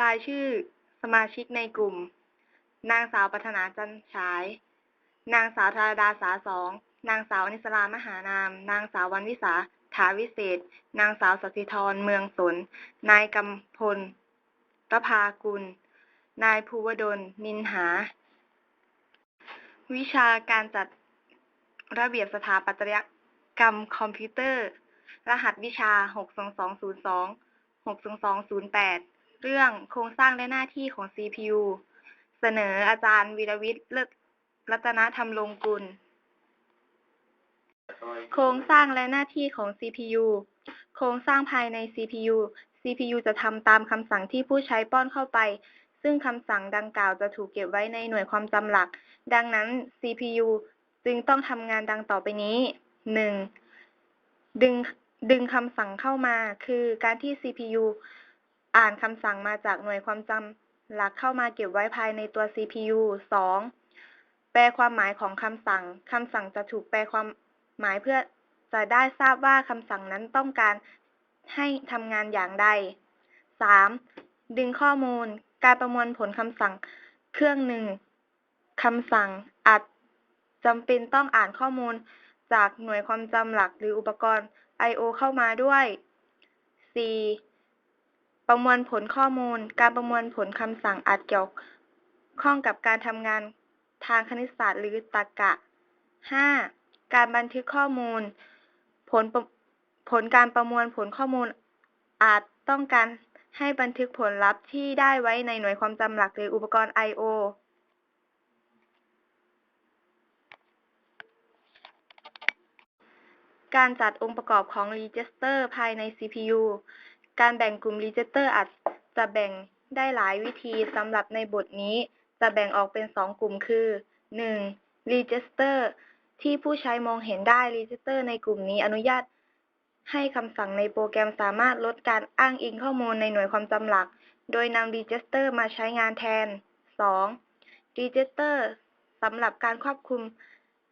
รายชื่อสมาชิกในกลุ่ม นางสาวปัฒนาจันฉาย นางสาวธารดาสาสอง นางสาวอนิสรามหานาม นางสาววันวิสาถาวิเศษ นางสาวสศิธรเมืองสน นายกำพลประภากุล นายภูวดล นินหา วิชาการจัดระเบียบสถาปัตยกรรมคอมพิวเตอร์ รหัสวิชา 62202 62208 เรื่องโครงสร้างและหน้าที่ของ CPU เสนออาจารย์วีรวิทย์เลิศรัตนธรรมลงกุล โครงสร้างและหน้าที่ของ CPU โครงสร้างภายใน CPU CPU จะทำตามคำสั่งที่ผู้ใช้ป้อนเข้าไป ซึ่งคำสั่งดังกล่าวจะถูกเก็บไว้ในหน่วยความจำหลัก ดังนั้น CPU จึงต้องทำงานดังต่อไปนี้ 1. ดึงดึงคำสั่งเข้ามา คือการที่ CPU อ่านคำสั่งมาจากหน่วยความจำหลักเข้ามาเก็บไว้ภายในตัว CPU 2. แปลความหมายของคำสั่ง คำสั่งจะถูกแปลความหมายเพื่อจะได้ทราบว่าคำสั่งนั้นต้องการให้ทำงานอย่างใด 3. ดึงข้อมูล การประมวลผลคำสั่ง เครื่องหนึ่งคำสั่งอาจจำเป็นต้องอ่านข้อมูลจากหน่วยความจำหลักหรืออุปกรณ์ I/O เข้ามาด้วย 4. ประมวลผลข้อมูล การประมวลผลคำสั่งอาจเกี่ยวข้องกับการทำงานทางคณิตศาสตร์หรือตรรกะ 5. การบันทึกข้อมูล ผลผลการประมวลผลข้อมูล อาจต้องการให้บันทึกผลลัพธ์ที่ได้ไว้ในหน่วยความจำหลักหรืออุปกรณ์ I/O การจัดองค์ประกอบของรีจิสเตอร์ภายใน CPU การแบ่งกลุ่มรีจิสเตอร์อาจจะแบ่งได้หลายวิธีสำหรับในบทนี้ จะแบ่งออกเป็น 2 กลุ่มคือ 1. รีจิสเตอร์ที่ผู้ใช้มองเห็นได้รีจิสเตอร์ในกลุ่มนี้อนุญาต ให้คำสั่งในโปรแกรมสามารถลดการอ้างอิงข้อมูลในหน่วยความจำหลัก โดยนำรีจิสเตอร์มาใช้งานแทน 2. รีจิสเตอร์สำหรับการควบคุม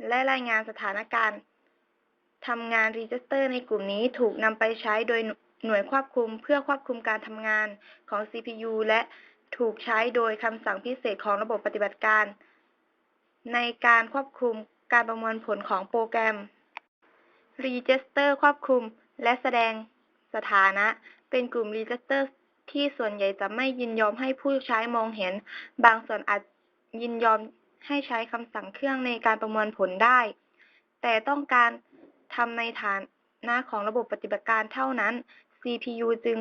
และรายงานสถานการณ์ทำงานรีจิสเตอร์ในกลุ่มนี้ถูกนำไปใช้โดย หน่วยควบคุมเพื่อควบคุมการทำงานของ CPU และถูกใช้โดยคำสั่งพิเศษของระบบปฏิบัติการ ในการควบคุมการประมวลผลของโปรแกรมรีจิสเตอร์ควบคุมและแสดงสถานะ เป็นกลุ่มรีจิสเตอร์ที่ส่วนใหญ่จะไม่ยินยอมให้ผู้ใช้มองเห็น บางส่วนอาจยินยอมให้ใช้คำสั่งเครื่องในการประมวลผลได้ แต่ต้องการทำในฐานะของระบบปฏิบัติการเท่านั้น CPU จึง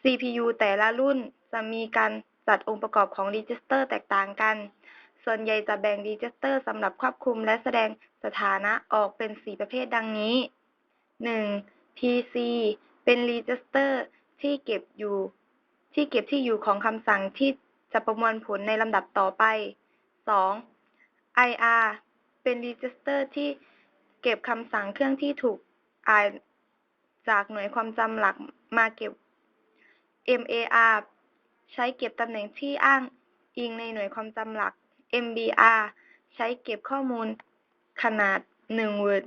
CPU แต่ละรุ่นจะมีการจัดองค์ประกอบของรีจิสเตอร์แตกต่างกัน ส่วนใหญ่จะแบ่งรีจิสเตอร์สำหรับควบคุมและแสดงสถานะออกเป็น 4 ประเภทดังนี้ 1. PC เป็นรีจิสเตอร์ที่เก็บอยู่ ที่เก็บที่อยู่ของคำสั่งที่จะประมวลผลในลำดับต่อไป 2. IR เป็นรีจิสเตอร์ที่เก็บคำสั่งเครื่องที่ถูกอ่าน จากหน่วยความจำหลักมาเก็บ MAR ใช้เก็บตำแหน่งที่อ้างอิงในหน่วยความจำหลัก MBR ใช้เก็บข้อมูลขนาด1 word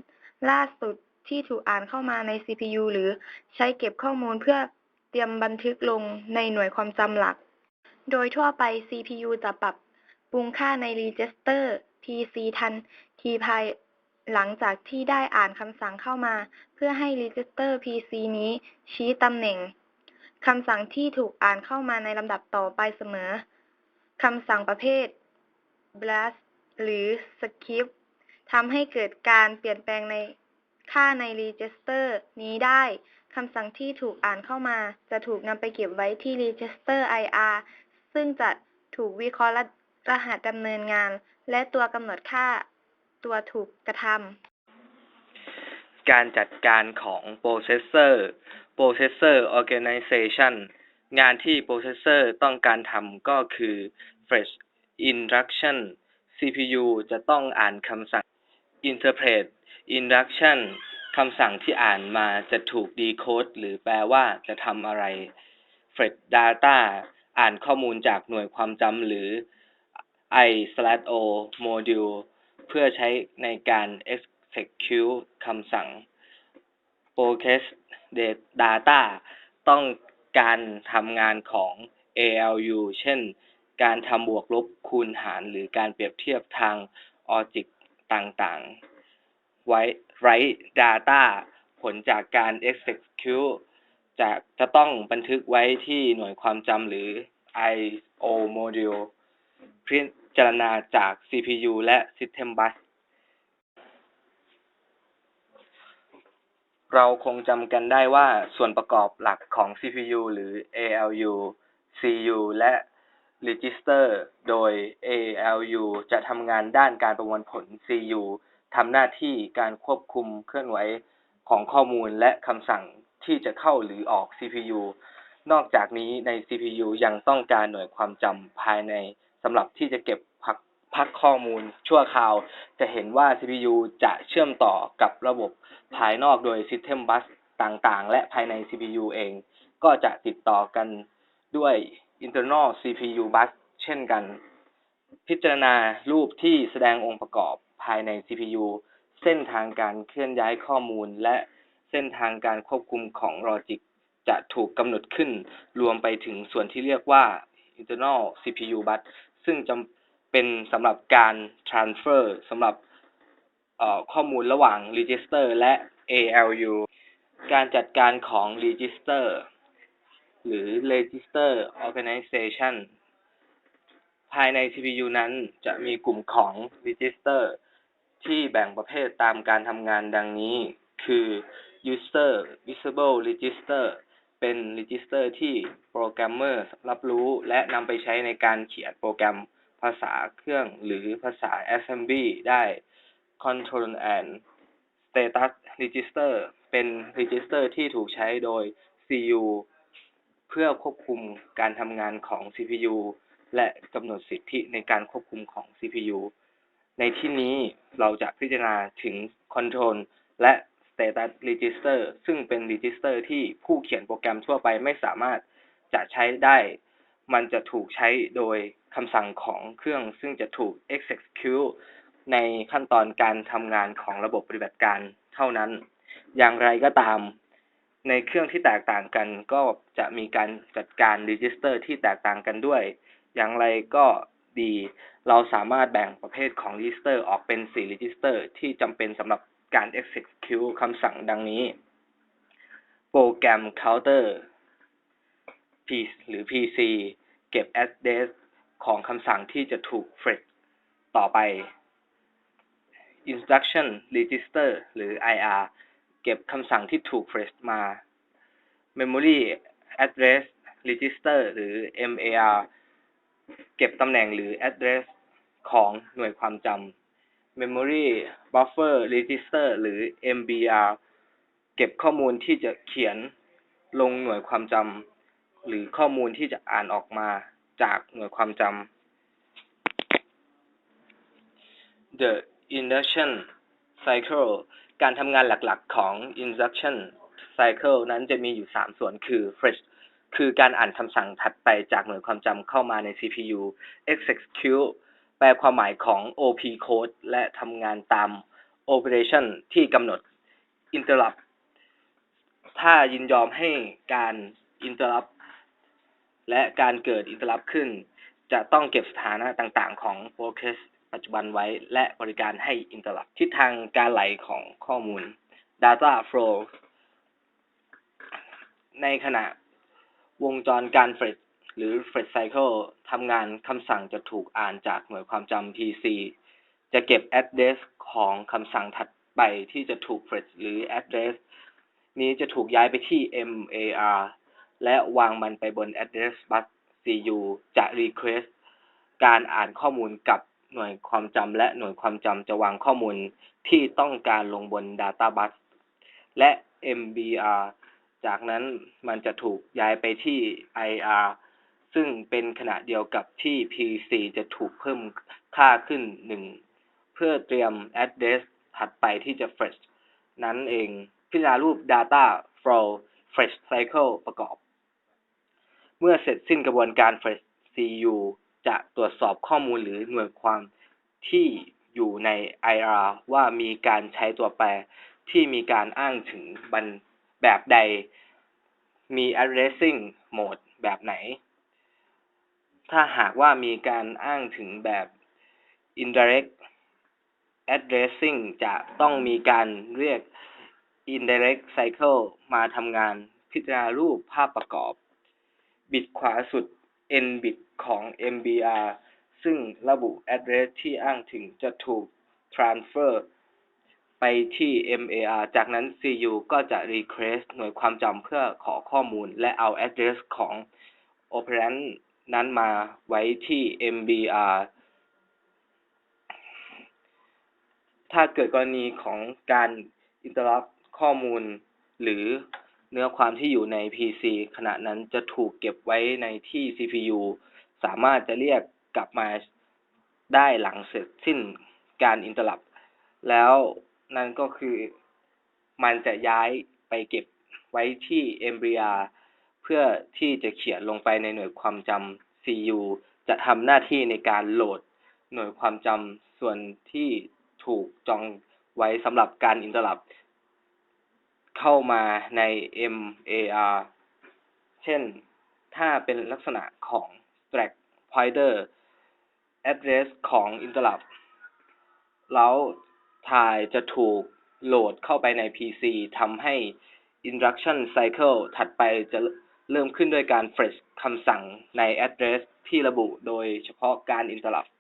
ล่าสุดที่ถูกอ่านเข้ามาใน CPU หรือใช้เก็บข้อมูลเพื่อเตรียมบันทึกลงในหน่วยความจำหลัก โดยทั่วไป CPU จะปรับปรุงค่าในรีจิสเตอร์ PC ทันทีภาย หลังจากที่ได้อ่านคำสั่งเข้ามา เพื่อให้รีจิสเตอร์ PC นี้ชี้ตำแหน่งคำสั่งที่ถูกอ่านเข้ามาในลำดับต่อไปเสมอคำสั่งประเภท blast หรือ skip ทำให้เกิดการเปลี่ยนแปลงในค่าในรีจิสเตอร์นี้ได้ คำสั่งที่ถูกอ่านเข้ามา จะถูกนำไปเก็บไว้ที่รีจิสเตอร์ IR ซึ่งจะถูกวิเคราะห์รหัสดำเนินงาน และตัวกำหนดค่า ตัวถูกกระทำการจัดการของโปรเซสเซอร์ Processor Organization งานที่โปรเซสเซอร์ต้องการทำก็คือ Fetch Instruction CPU จะต้องอ่านคำสั่ง Interpret Instruction คำสั่งที่อ่านมาจะถูก decode หรือแปลว่าจะทำอะไร Fetch Data อ่านข้อมูลจากหน่วยความจำหรือ I/O module เพื่อใช้ในการ execute คำสั่ง process data ต้องการทำงานของ ALU เช่น การทำบวกลบคูณหาร หรือการเปรียบเทียบทางออจิกต่างๆ ไว้ write data ผลจากการ execute จะจะต้องบันทึกไว้ที่หน่วยความจำหรือ I/O module จารณาจาก CPU และ System Bus เราคงจำกันได้ว่าส่วนประกอบหลักของ CPU หรือ ALU CU และ Register โดย ALU จะทำงานด้านการประมวลผล CU ทำหน้าที่การควบคุมเคลื่อนไหวของข้อมูลและคำสั่งที่จะเข้าหรือออก CPU นอกจากนี้ใน CPU ยังต้องการหน่วยความจำภายใน สำหรับที่จะเก็บพักพักข้อมูลชั่วคราว จะเห็นว่า CPU จะเชื่อมต่อกับระบบภายนอกโดย System Bus ต่างๆ และภายใน CPU เอง ก็จะติดต่อกันด้วย Internal CPU Bus เช่นกัน พิจารณารูปที่แสดงองค์ประกอบภายใน CPU เส้นทางการเคลื่อนย้ายข้อมูล และเส้นทางการควบคุมของลอจิกจะถูกกำหนดขึ้น รวมไปถึงส่วนที่เรียกว่า internal CPU bus ซึ่งจำเป็นสำหรับการ transfer สำหรับข้อมูลระหว่าง register และ ALU การจัดการของ register หรือ register organization ภายใน CPU นั้นจะมีกลุ่มของ register ที่แบ่งประเภทตามการทำงานดังนี้ คือ user visible register เป็น register ที่โปรแกรมเมอร์รับรู้และนำไปใช้ในการเขียนโปรแกรมภาษาเครื่องหรือภาษา assembly ได้ control and status register เป็น register ที่ถูกใช้โดย CU เพื่อควบคุมการทำงานของ CPU และกำหนดสิทธิในการควบคุมของ CPU ในที่นี้เราจะพิจารณาถึง Control และ Status Register ซึ่งเป็น Register ที่ผู้เขียนโปรแกรมทั่วไปไม่สามารถจะใช้ได้ มันจะถูกใช้โดยคำสั่งของเครื่อง ซึ่งจะถูก execute ในขั้นตอนการทำงานของระบบปฏิบัติการเท่านั้น อย่างไรก็ตาม ในเครื่องที่แตกต่างกันก็จะมีการจัดการ Register ที่แตกต่างกันด้วย อย่างไรก็ดี เราสามารถแบ่งประเภทของ register ออกเป็น 4 register ที่จำเป็นสำหรับการ execute คำสั่งดังนี้ โปรแกรม counter P หรือ PC เก็บ address ของคำสั่งที่จะถูก fetch ต่อไป instruction register หรือ IR เก็บคำสั่งที่ถูก fetch มา memory address register หรือ MAR เก็บตำแหน่งหรือ address ของหน่วยความจำ memory buffer register หรือ MBR เก็บข้อมูลที่จะเขียนลงหน่วยความจำหรือข้อมูลที่จะอ่านออกมาจากหน่วยความจำ The induction cycle การทำงานหลักๆของ induction cycle นั้นจะมีอยู่ 3 ส่วนคือ fetch คือการอ่านคำสั่งถัดไปจากหน่วยความจำเข้ามาใน CPU execute แปลความหมายของ OP code และทำงานตาม operation ที่กำหนด interrupt ถ้ายินยอมให้การ interrupt และการเกิด interrupt ขึ้น จะต้องเก็บสถานะต่างๆ ของ process ปัจจุบันไว้ และบริการให้ interrupt ทิศทางการไหลของข้อมูล data flow ในขณะวงจรการ fetch หรือ fetch cycle ทำงานคำสั่งจะถูกอ่านจากหน่วยความจำ PC จะเก็บ address ของคำสั่งถัดไปที่จะถูก fetch หรือ address นี้จะถูกย้ายไปที่ MAR และวางมันไปบน address bus CU จะ request การอ่านข้อมูลกับหน่วยความจำและหน่วยความจำจะวางข้อมูลที่ต้องการลงบน data bus และ MBR จากนั้นมันจะถูกย้ายไปที่ IR ซึ่งเป็นขณะเดียวกับที่ PC จะถูกเพิ่มค่าขึ้นหนึ่งเพื่อเตรียม address ถัดไปที่จะ fetch นั้นเอง พิจารณารูป data flow fetch cycle ประกอบ เมื่อเสร็จสิ้นกระบวนการ fetch CU จะตรวจสอบข้อมูลหรือหน่วยความที่อยู่ใน IR ว่ามีการใช้ตัวแปรที่มีการอ้างถึงบแบบใด มี addressing mode แบบไหน ถ้าหากว่ามีการอ้างถึงแบบ indirect addressing จะต้องมีการเรียก indirect cycle มาทำงานพิจารณารูปภาพประกอบ บิตขวาสุด n บิตของ MBR ซึ่งระบุ address ที่อ้างถึงจะถูก transfer ไปที่ MAR จากนั้น CU ก็จะ request หน่วยความจำเพื่อขอข้อมูล และเอา address ของ operand นั้นมาไว้ที่ MBR ถ้าเกิดกรณีของการ interrupt ข้อมูล หรือเนื้อความที่อยู่ใน PC ขณะนั้นจะถูกเก็บไว้ในที่ CPU สามารถจะเรียกกลับมาได้หลังเสร็จสิ้นการ interrupt แล้วนั่นก็คือมันจะย้ายไปเก็บไว้ที่ MBR เพื่อที่จะเขียนลงไปในหน่วยความจำ CU จะทำหน้าที่ในการโหลดหน่วยความจำส่วนที่ถูกจองไว้สำหรับการ interrupt เข้ามาใน MAR เช่น ถ้าเป็นลักษณะของ stack pointer address ของ interrupt แล้วทายจะถูกโหลดเข้าไปใน PC ทำให้ instruction cycle ถัดไปจะ เริ่มขึ้นด้วยการ fetch คำสั่งใน address ที่ระบุโดยเฉพาะการ interrupt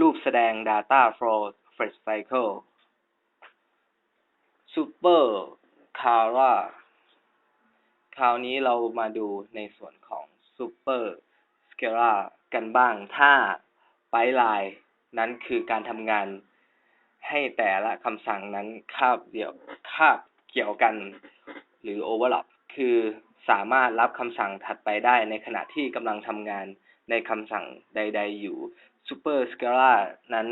รูปแสดง data flow fetch cycle super Kara คราวนี้เรามาดูในส่วนของ super Scala กันบ้าง ถ้า pipeline นั้นคือการทำงานให้แต่ละคำสั่งนั้นคาบเดียวคาบเกี่ยวกัน หรือ overlap คือสามารถรับคำสั่งถัดไปได้ในขณะที่กำลังทำงานในคำสั่งใด ๆ อยู่ super Scala นั้น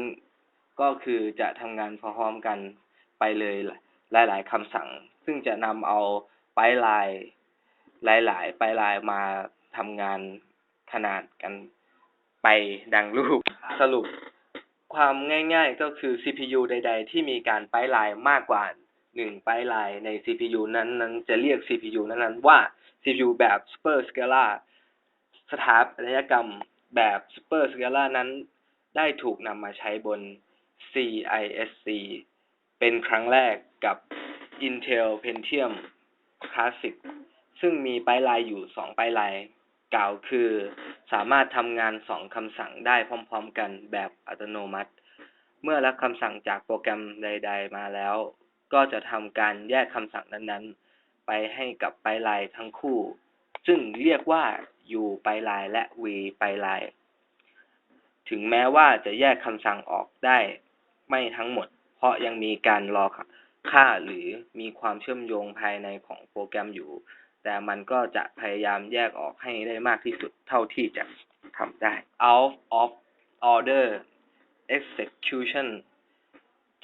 ก็คือจะทำงานพร้อมกันไปเลยหลาย ๆคำสั่ง ซึ่งจะนำเอาไปลายหลาย ๆ ไปลายมาทำงานขนาดกันไปดังรูปสรุปความง่าย ๆ ก็คือ CPU ใด ๆ ที่มีการไปลายมากกว่า หนึ่งไปลายใน CPU นั้นนั้นจะเรียก CPU นั้นๆว่า CPU แบบ Super Scala สถาปัตยกรรมแบบ Super Scala นั้น ได้ถูกนำมาใช้บน CISC เป็นครั้งแรกกับ Intel Pentium Classic ซึ่งมีไปลายอยู่สองไปลายกล่าวคือ สามารถทำงานสองคำสั่งได้พร้อม ๆ กันแบบอัตโนมัติ เมื่อรับคำสั่งจากโปรแกรมใด ๆ มาแล้ว ก็จะทำการแยกคำสั่งนั้นๆ ไปให้กับไปลายทั้งคู่ ซึ่งเรียกว่า U ไปลายและ V ไปลาย ถึงแม้ว่าจะแยกคำสั่งออกได้ไม่ทั้งหมด เพราะยังมีการรอค่าหรือมีความเชื่อมโยงภายในของโปรแกรมอยู่ แต่มันก็จะพยายามแยกออกให้ได้มากที่สุดเท่าที่จะทำได้ out of order execution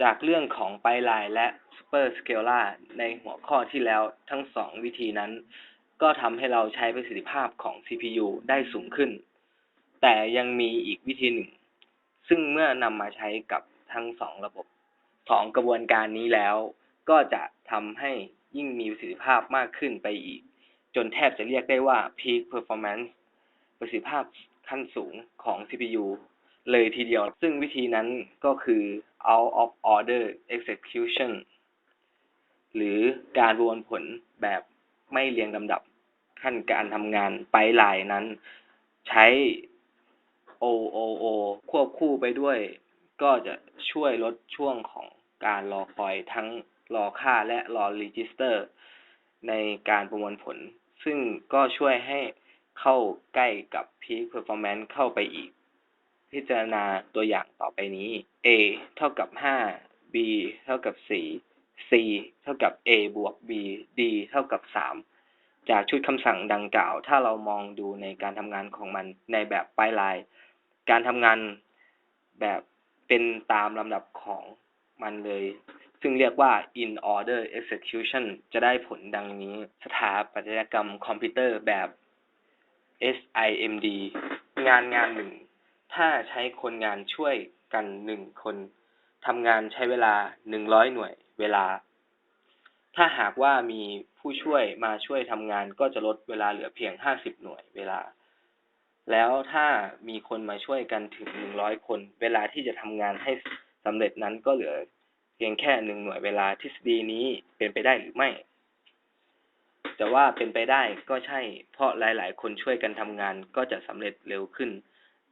จากเรื่องของไปลายและ super scalar ในหัวข้อที่แล้วทั้งสองวิธีนั้น ก็ทำให้เราใช้ประสิทธิภาพของ CPU ได้สูงขึ้น แต่ยังมีอีกวิธีหนึ่ง ซึ่งเมื่อนำมาใช้กับทั้งสองระบบของกระบวนการนี้แล้ว ก็จะทำให้ยิ่งมีประสิทธิภาพมากขึ้นไปอีก จนแทบจะเรียกได้ว่า peak performance ประสิทธิภาพขั้นสูงของ CPU เลยทีเดียว ซึ่งวิธีนั้นก็คือ out of order execution หรือการประมวลผลแบบไม่เรียงลำดับขั้นการทำงานไปลายนั้น ใช้ OOO ควบคู่ไปด้วย ก็จะช่วยลดช่วงของการรอคอยทั้งรอค่าและรอรีจิสเตอร์ ในการประมวลผล ซึ่งก็ช่วยให้เข้าใกล้กับ Peak Performance เข้าไปอีก พิจารณาตัวอย่างต่อไปนี้ A เท่ากับ 5 B เท่ากับ 4 C เท่ากับ A บวก B D เท่ากับ 3 จากชุดคำสั่งดังกล่าว ถ้าเรามองดูในการทำงานของมันในแบบปลายลาย การทำงานแบบเป็นตามลำดับของมันเลย ซึ่งเรียกว่า in order execution จะได้ผลดังนี้ สถาปัตยกรรมคอมพิวเตอร์แบบ SIMD งานงานหนึ่ง ถ้าใช้คนงานช่วยกันหนึ่งคนทำงานใช้เวลาหนึ่งร้อยหน่วยเวลา ถ้าหากว่ามีผู้ช่วยมาช่วยทำงานก็จะลดเวลาเหลือเพียง50หน่วยเวลา แล้วถ้ามีคนมาช่วยกันถึง100คน เวลาที่จะทำงานให้สำเร็จนั้นก็เหลือเพียงแค่หนึ่งหน่วยเวลาทฤษฎีนี้เป็นไปได้หรือไม่ แต่ว่าเป็นไปได้ก็ใช่ เพราะหลาย ๆ คนช่วยกันทำงานก็จะสำเร็จเร็วขึ้น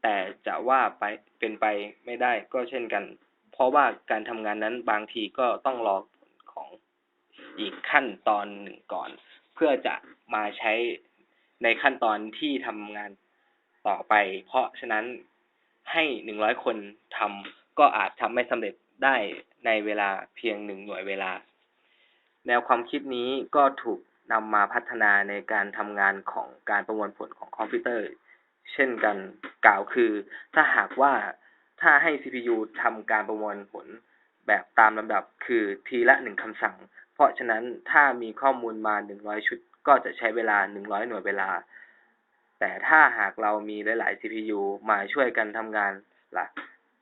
แต่จะว่าไปเป็นไปไม่ได้ก็เช่นกัน เพราะว่าการทำงานนั้นบางทีก็ต้องรอผลของอีกขั้นตอนหนึ่งก่อน เพื่อจะมาใช้ในขั้นตอนที่ทำงานต่อไป เพราะฉะนั้นให้หนึ่งร้อยคนทำก็อาจทำไม่สำเร็จได้ในเวลาเพียงหนึ่งหน่วยเวลา แนวความคิดนี้ก็ถูกนำมาพัฒนาในการทำงานของการประมวลผลของคอมพิวเตอร์ เช่นกันกล่าวคือ ถ้าหากว่าถ้าให้ CPU ทำการประมวลผลแบบตามลำดับคือทีละหนึ่งคำสั่ง เพราะฉะนั้นถ้ามีข้อมูลมาหนึ่งร้อยชุด ก็จะใช้เวลาหนึ่งร้อยหน่วยเวลา แต่ถ้าหากเรามีหลาย ๆ CPU มาช่วยกันทำงานล่ะ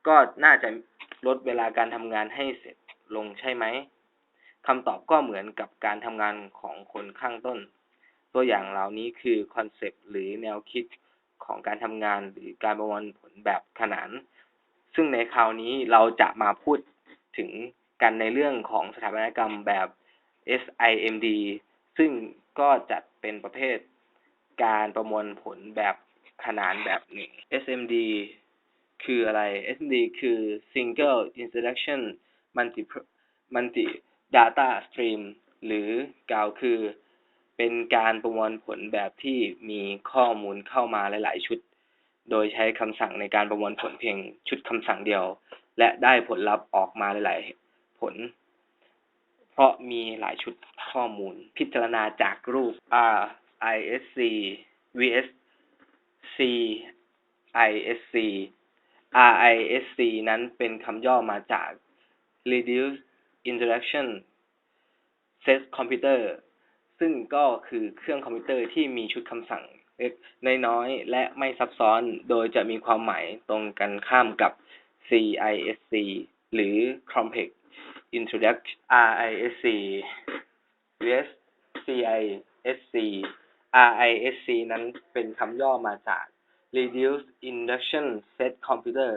ก็น่าจะลดเวลาการทำงานให้เสร็จลงใช่ไหมคำตอบก็เหมือนกับการทำงานของคนข้างต้น ตัวอย่างเหล่านี้คือคอนเซปต์หรือแนวคิด ของการทำงานหรือการประมวลผลแบบขนาน ซึ่งในคราวนี้เราจะมาพูดถึงกันในเรื่องของสถาปัตยกรรมแบบ SIMD ซึ่งก็จัดเป็นประเภทการประมวลผลแบบขนานแบบหนึ่ง SMD คืออะไร SMD คือ Single Instruction Multi Multi Data Stream หรือกล่าวคือ เป็นการประมวลผลแบบที่มีข้อมูลเข้ามาหลาย ๆ ชุด โดยใช้คำสั่งในการประมวลผลเพียงชุดคำสั่งเดียว และได้ผลลัพธ์ออกมาหลาย ๆ ผล เพราะมีหลายชุดข้อมูล พิจารณาจากรูป R ISC vs C ISC RISC นั้นเป็นคำย่อมาจาก Reduced Interaction Set Computer ซึ่งก็คือเครื่องคอมพิวเตอร์ที่มีชุดคำสั่งเล็กน้อยและไม่ซับซ้อน โดยจะมีความหมายตรงกันข้ามกับ CISC หรือ Complex Introduction RISC vs CISC RISC นั้นเป็นคำย่อมาจาก Reduced Induction Set Computer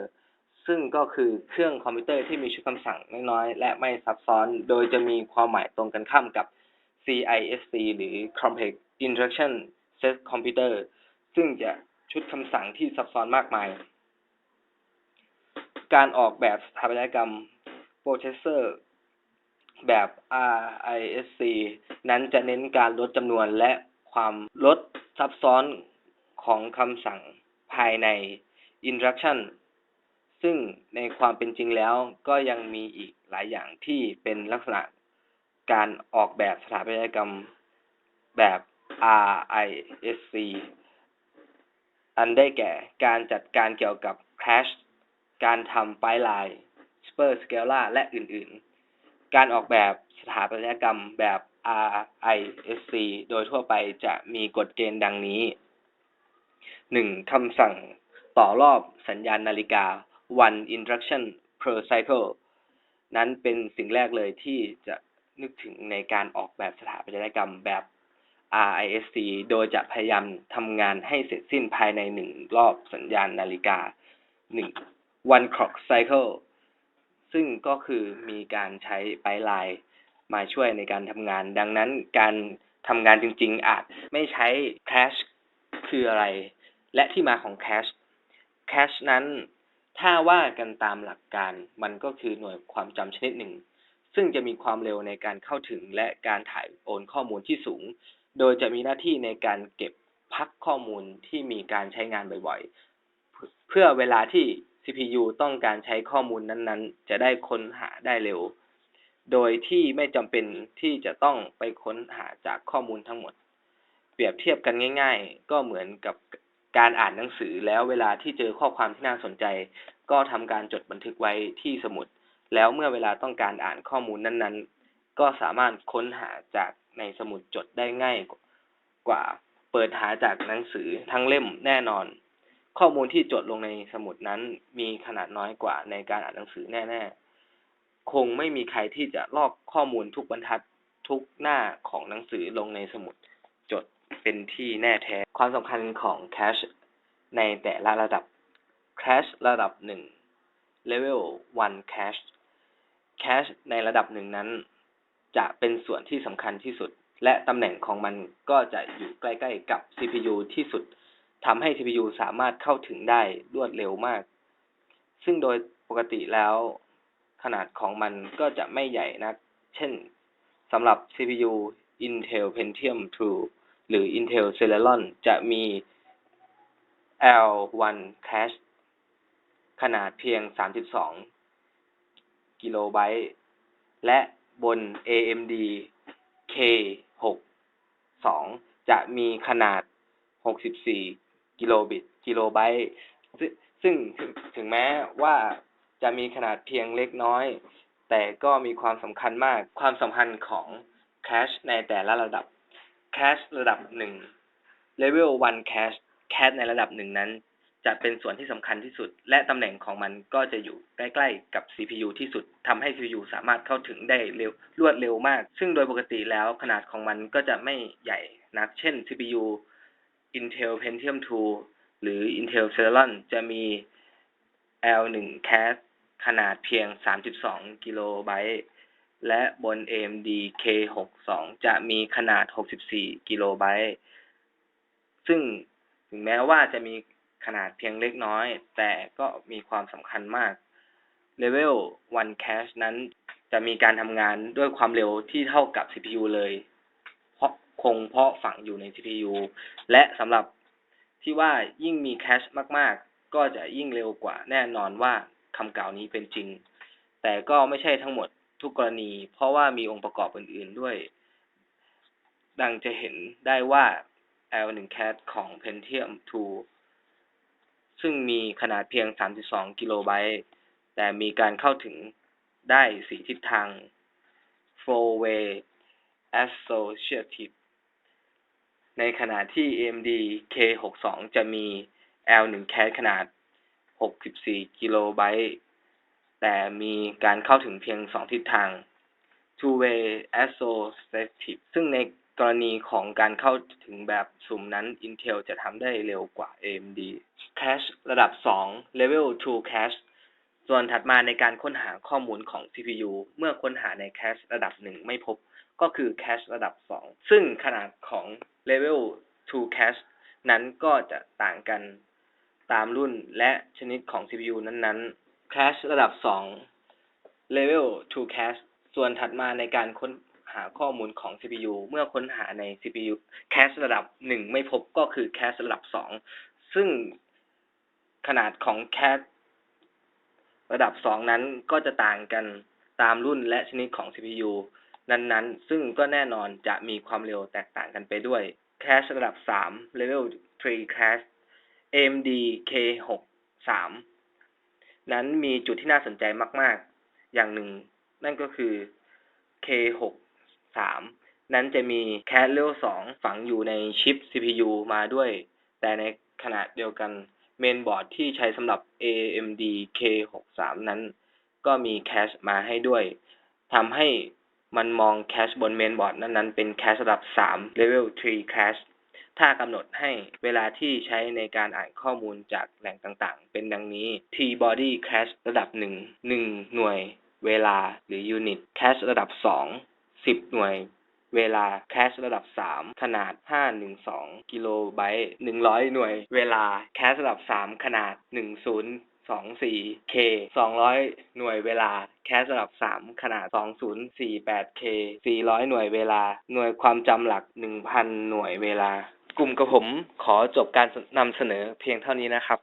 ซึ่งก็คือเครื่องคอมพิวเตอร์ที่มีชุดคำสั่งน้อยๆและไม่ซับซ้อน โดยจะมีความหมายตรงกันข้ามกับ CISC หรือ Complex Instruction Set Computer ซึ่งจะชุดคำสั่งที่ซับซ้อนมากมาย การออกแบบสถาปัตยกรรมโปรเซสเซอร์แบบ RISC นั้นจะเน้นการลดจำนวนและความลดซับซ้อนของคำสั่งภายใน Instruction ซึ่งในความเป็นจริงแล้วก็ยังมีอีกหลายอย่างที่เป็นลักษณะ การออกแบบสถาปัตยกรรมแบบ RISC อันได้แก่การจัดการเกี่ยวกับ Cache การทำไพไลน์ Super Scala และอื่นๆ การออกแบบสถาปัตยกรรมแบบ RISC โดยทั่วไปจะมีกฎเกณฑ์ดังนี้ 1. คำสั่งต่อรอบสัญญาณนาฬิกา one instruction per cycle นั้นเป็นสิ่งแรกเลยที่จะ นึกถึงในการออกแบบสถาปัตยกรรมแบบ RISC โดยจะพยายามทำงานให้เสร็จสิ้นภายในหนึ่งรอบสัญญาณนาฬิกา 1. one clock cycle ซึ่งก็คือมีการใช้ไพไลน์มาช่วยในการทำงาน ดังนั้นการทำงานจริงๆ อาจไม่ใช้ cache คืออะไร และที่มาของ cache cache นั้นถ้าว่ากันตามหลักการมันก็คือหน่วยความจำชนิดหนึ่ง ซึ่งจะมีความเร็วในการเข้าถึงและการถ่ายโอนข้อมูลที่สูง โดยจะมีหน้าที่ในการเก็บพักข้อมูลที่มีการใช้งานบ่อยๆ เพื่อเวลาที่ CPU ต้องการใช้ข้อมูลนั้นๆ จะได้ค้นหาได้เร็ว โดยที่ไม่จำเป็นที่จะต้องไปค้นหาจากข้อมูลทั้งหมด เปรียบเทียบกันง่าย ๆ ก็เหมือนกับการอ่านหนังสือแล้วเวลาที่เจอข้อความที่น่าสนใจ ก็ทำการจดบันทึกไว้ที่สมุด แล้วเมื่อเวลาต้องการอ่านข้อมูลนั้นๆ ก็สามารถค้นหาจากในสมุดจดได้ง่ายกว่าเปิดหาจากหนังสือทั้งเล่มแน่นอน ข้อมูลที่จดลงในสมุดนั้นมีขนาดน้อยกว่าในการอ่านหนังสือแน่ ๆ คงไม่มีใครที่จะลอกข้อมูลทุกบรรทัดทุกหน้าของหนังสือลงในสมุดจดเป็นที่แน่แท้ ความสำคัญของ cache ในแต่ละระดับ cache ระดับหนึ่ง level 1 cache cache ในระดับหนึ่งนั้น จะเป็นส่วนที่สำคัญที่สุด และตำแหน่งของมันก็จะอยู่ใกล้ๆกับ CPU ที่สุดทำให้ CPU สามารถเข้าถึงได้รวดเร็วมาก ซึ่งโดยปกติแล้ว ขนาดของมันก็จะไม่ใหญ่นัก เช่นสำหรับ CPU Intel Pentium 2 หรือ Intel Celeron จะมี L1 cache ขนาดเพียง 32 กิโลไบต์และบน AMD K62 จะมีขนาด 64 กิโลบิตกิโลไบต์ซึ่งถึงแม้ว่าจะมีขนาดเพียงเล็กน้อย แต่ก็มีความสำคัญมากความสัมพันธ์ของ cache ในแต่ละระดับ cache ระดับหนึ่ง level 1 cache cache ในระดับหนึ่งนั้น จะเป็นส่วนที่สำคัญที่สุด และตำแหน่งของมันก็จะอยู่ใกล้ๆกับ CPU ที่สุดทำให้ CPU สามารถเข้าถึงได้เร็วรวดเร็วมาก ซึ่งโดยปกติแล้วขนาดของมันก็จะไม่ใหญ่นัก เช่น CPU Intel Pentium 2 หรือ Intel Celeron จะมี L1 cache ขนาดเพียง 32 กิโลไบต์ และบน AMD K62 จะมีขนาด 64 กิโลไบต์ ซึ่งถึงแม้ว่าจะมี ขนาดเพียงเล็กน้อย แต่ก็มีความสำคัญมาก Level 1 Cache นั้นจะมีการทำงานด้วยความเร็วที่เท่ากับ CPU เลย เพราะคงเพราะฝังอยู่ใน CPU และสำหรับที่ว่ายิ่งมี Cache มากๆ ก็จะยิ่งเร็วกว่าแน่นอนว่าคำกล่าวนี้เป็นจริง แต่ก็ไม่ใช่ทั้งหมดทุกกรณี เพราะว่ามีองค์ประกอบอื่น ๆด้วย ดังจะเห็นได้ว่า L1 cache ของ Pentium 2 ซึ่งมีขนาดเพียง 32 กิโลไบต์ แต่มีการเข้าถึงได้สีทิศทาง four way associative ในขณะที่ AMD K62 จะมี L1 cache ขนาด 64 กิโลไบต์ แต่มีการเข้าถึงเพียงสองทิศทาง two way associative ซึ่งในกรณีของการเข้าถึงแบบสุ่มนั้น Intel จะทำได้เร็วกว่า AMD Cache ระดับ 2 Level 2 Cache ส่วนถัดมาในการค้นหาข้อมูลของ CPU เมื่อค้นหาใน Cache ระดับ 1 ไม่พบ ก็คือ Cache ระดับ 2 ซึ่งขนาดของ Level 2 Cache นั้นก็จะต่างกันตามรุ่นและชนิดของ CPU นั้นๆ Cache ระดับ 2 Level 2 Cache ส่วนถัดมาในการค้น หาข้อมูลของ CPU เมื่อค้นหาใน CPU cache ระดับ 1 ไม่พบก็คือ cache ระดับ 2 ซึ่งขนาดของ cache ระดับ 2 นั้นก็จะต่างกันตามรุ่นและชนิดของ CPU นั้นๆ ซึ่งก็แน่นอนจะมีความเร็วแตกต่างกันไปด้วย cache ระดับ 3 level 3 cache AMD K63 นั้นมีจุดที่น่าสนใจมาก ๆ อย่างหนึ่ง นั่นก็คือ K6 3 นั้นจะมี cache level 2ฝังอยู่ในชิป CPU มาด้วย แต่ในขณะเดียวกันเมนบอร์ดที่ใช้สำหรับ AMD K63 นั้น ก็มี cache มาให้ด้วยทำให้มันมอง cache บนเมนบอร์ดนั้นๆเป็น cache ระดับ 3 level 3 cache ถ้ากำหนดให้เวลาที่ใช้ในการอ่านข้อมูลจากแหล่งต่างๆ เป็นดังนี้ T-body cache ระดับ 1 1 หน่วยเวลาหรือ unit cache ระดับ 2 10หน่วยเวลา cache ระดับ 3 ขนาด 512 กิโลไบต์100 หน่วย เวลา cache ระดับ 3 ขนาด 1024 K 200 หน่วยเวลา cache ระดับ 3 ขนาด 2048 K 400 หน่วยเวลา หน่วยความจำหลัก 1,000 หน่วยเวลากลุ่มกับผมขอจบการนำเสนอเพียงเท่านี้นะครับ